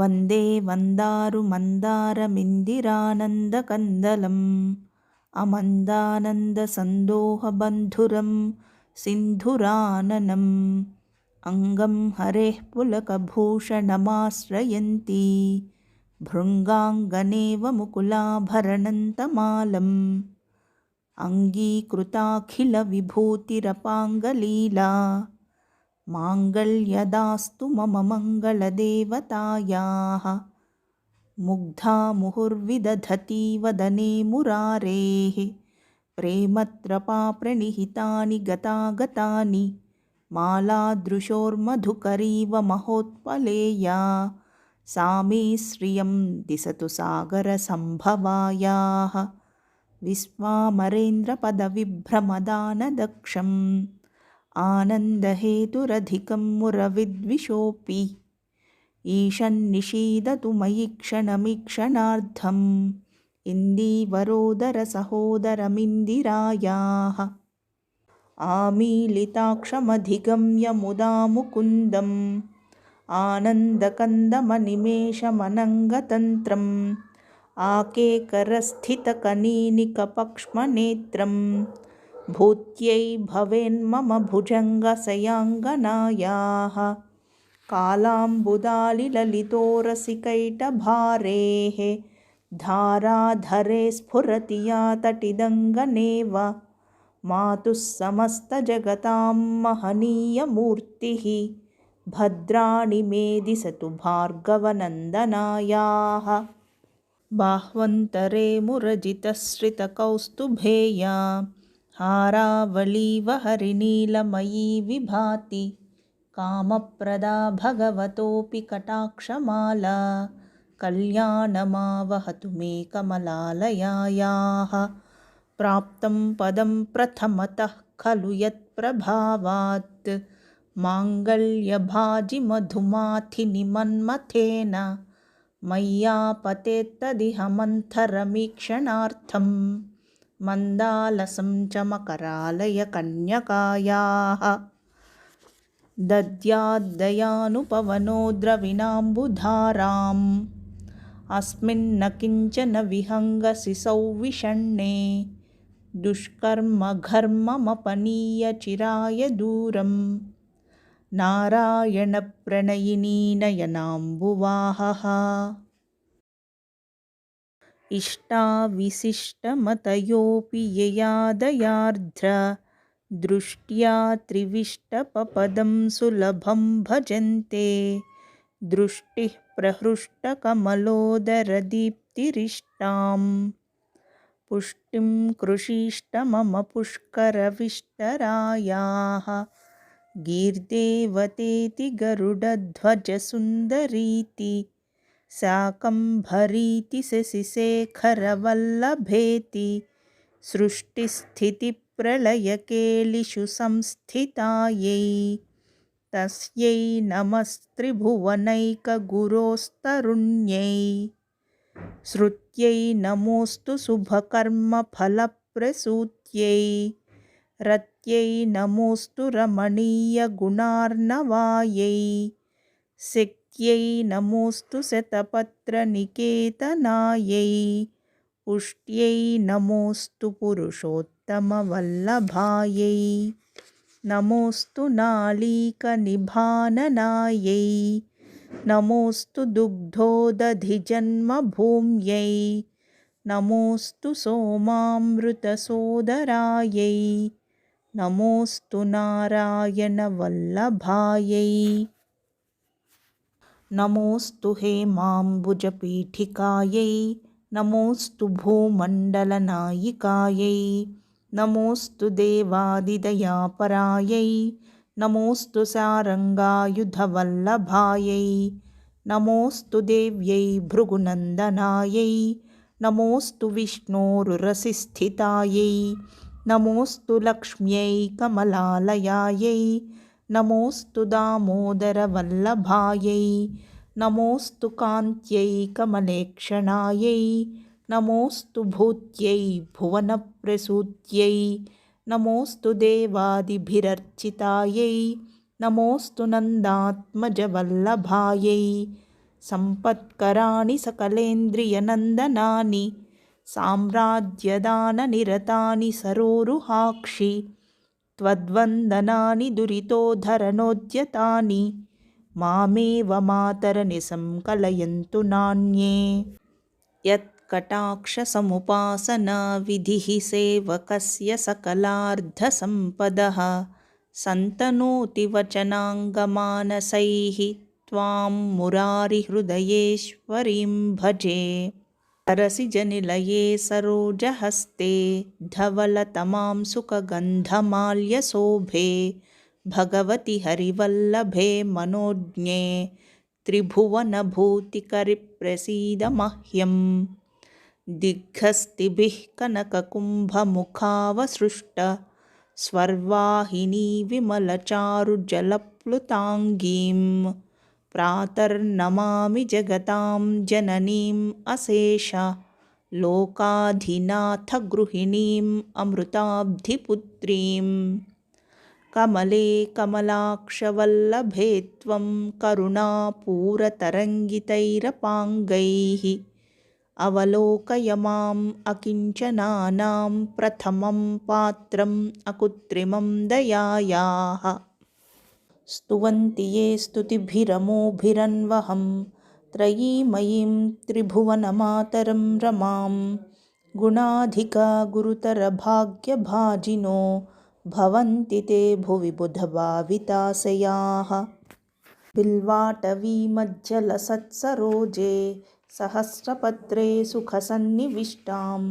वन्दे वन्दारुमन्दारमिन्दिरानन्दकन्दलम् अमन्दानन्दसन्दोहबन्धुरं सिन्धुराननम् अङ्गं हरेः पुलकभूषणमाश्रयन्ती भृङ्गाङ्गनेव मुकुलाभरणन्तमालम् अङ्गीकृताखिलविभूतिरपाङ्गलीला माङ्गल्यदास्तु मम मङ्गलदेवतायाः। मुग्धा मुहुर्विदधती वदने मुरारेः प्रेमत्रपाप्रणिहितानि गतागतानि। मालादृशोर्मधुकरीव महोत्पलेया। सा मे श्रियं दिशतु सागरसम्भवायाः। विश्वामरेन्द्रपदविभ्रमदानदक्षम् आनन्दहेतुरधिकं मुरविद्विषोऽपि। ईशन्निषीदतु मयि क्षणमीक्षणार्धम्। इन्दीवरोदरसहोदरमिन्दिरायाः। आमीलिताक्षमधिगम्य मुदा मुकुन्दम् आनन्दकन्दमनिमेषमनङ्गतन्त्रम्। आकेकरस्थितकनीनिकपक्ष्मनेत्रम् भूत्यै भवेन्मम भुजङ्गशयाङ्गनायाः कालाम्बुदालिललितोरसिकैटभारेः। धाराधरे स्फुरति या तटिदङ्गनेव। मातुः समस्तजगतां महनीयमूर्तिः। भद्राणि मे दिशतु भार्गवनन्दनायाः। बाह्वन्तरे मुरजितश्रितकौस्तुभेया हारावलीव हरिनीलमयी विभाति। कामप्रदा भगवतोऽपि कटाक्षमाला। कल्याणमावहतु मे कमलालयायाः। प्राप्तं पदं प्रथमतः खलु यत्प्रभावात्। माङ्गल्यभाजिमधुमाथिनिमन्मथेन मय्यापतेत्तदिह मन्थरमीक्षणार्थम् मन्दालसं च मकरालयकन्यकायाः दद्याद्दयानुपवनो द्रविणाम्बुधाराम् अस्मिन्न किञ्चन विहङ्गसि सौविषण्णे दुष्कर्मघर्ममपनीय चिराय दूरम् नारायणप्रणयिनी नयनाम्बुवाहः इष्टाविशिष्टमतयोऽपि यया दयार्द्र दृष्ट्या त्रिविष्टपपदं सुलभं भजन्ते दृष्टिः प्रहृष्टकमलोदरदीप्तिरिष्टां पुष्टिं कृषीष्ट मम पुष्करविष्टरायाः गीर्देवतेति गरुडध्वजसुन्दरीति शाकम्भरीति शशिशेखरवल्लभेति सृष्टिस्थितिप्रलयकेलिषु संस्थितायै। तस्यै नमस्त्रिभुवनैकगुरोस्तरुण्यै। श्रुत्यै नमोऽस्तु शुभकर्मफलप्रसूत्यै। रत्यै नमोऽस्तु रमणीयगुणार्णवायै। शक्त्यै नमोऽस्तु शतपत्रनिकेतनायै पुष्ट्यै नमोऽस्तु पुरुषोत्तमवल्लभायै नमोऽस्तु नालीकनिभाननायै नमोऽस्तु दुग्धोदधिजन्मभूम्यै नमोऽस्तु सोमामृतसोदरायै नमोऽस्तु नारायणवल्लभायै नमोऽस्तु हेमाम्बुजपीठिकायै नमोऽस्तु भूमण्डलनायिकायै नमोऽस्तु देवादिदयापरायै नमोऽस्तु सारङ्गायुधवल्लभायै नमोऽस्तु देव्यै भृगुनन्दनायै नमोऽस्तु विष्णोरुरसिस्थितायै नमोऽस्तु लक्ष्म्यै कमलालयायै नमोऽस्तु दामोदरवल्लभायै नमोऽस्तु कान्त्यै कमलेक्षणायै नमोऽस्तु भूत्यै भुवनप्रसूत्यै नमोऽस्तु देवादिभिरर्चितायै नमोऽस्तु नन्दात्मजवल्लभायै सम्पत्कराणि सकलेन्द्रियनन्दनानि साम्राज्यदाननिरतानि सरोरुहाक्षि त्वद्वन्दनानि दुरितोद्धरनोद्यतानि मामेव मातरनिशं कलयन्तु नान्ये। यत्कटाक्षसमुपासनाविधिः सेवकस्य सकलार्धसम्पदः सन्तनोति वचनाङ्गमानसैः त्वां मुरारिहृदयेश्वरीं भजे सरसिजनिलये सरोजहस्ते धवलतमां सुखगन्धमाल्यशोभे भगवति हरिवल्लभे मनोज्ञे त्रिभुवनभूतिकरिप्रसीद मह्यं दिग्घस्तिभिः कनककुम्भमुखावसृष्ट स्वर्वाहिनी विमलचारुजलप्लुताङ्गीं प्रातर्नमामि जगतां जननीम् अशेष लोकाधिनाथगृहिणीम् अमृताब्धिपुत्रीम्। कमले कमलाक्षवल्लभे त्वं करुणापूरतरङ्गितैरपाङ्गैः अवलोकय माम् अकिञ्चनानां प्रथमं पात्रम् अकुत्रिमं दयायाः स्तुवन्ति ये स्तुतिभिरमोभिरन्वहं त्रयीमयीं त्रिभुवनमातरं रमां गुणाधिका गुरुतरभाग्यभाजिनो भवन्ति ते भुवि बुधभाविताशयाः बिल्वाटवीमज्जलसत्सरोजे सहस्रपत्रे सुखसन्निविष्टाम्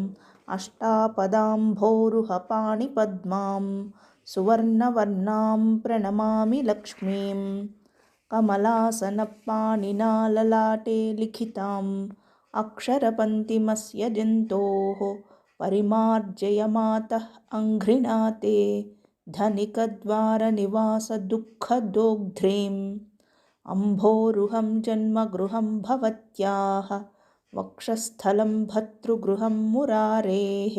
अष्टापदाम्भोरुहपाणिपद्मां सुवर्णवर्णां प्रणमामि लक्ष्मीं कमलासनपाणिना ललाटे लिखिताम् अक्षरपन्तिमस्य जन्तोः परिमार्जय मातः अङ्घ्रिणाते धनिकद्वारनिवासदुःखदोग्ध्रीम् अम्भोरुहं जन्मगृहं भवत्याः वक्षस्थलं भर्तृगृहं मुरारेः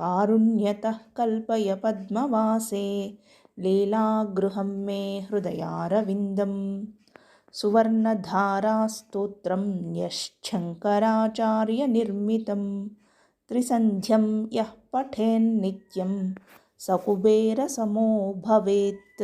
कारुण्यतः कल्पय पद्मवासे लीलागृहं मे हृदयारविन्दं सुवर्णधारास्तोत्रं यश्शङ्कराचार्यनिर्मितं त्रिसन्ध्यं यः पठेन्नित्यं स कुबेरसमो भवेत्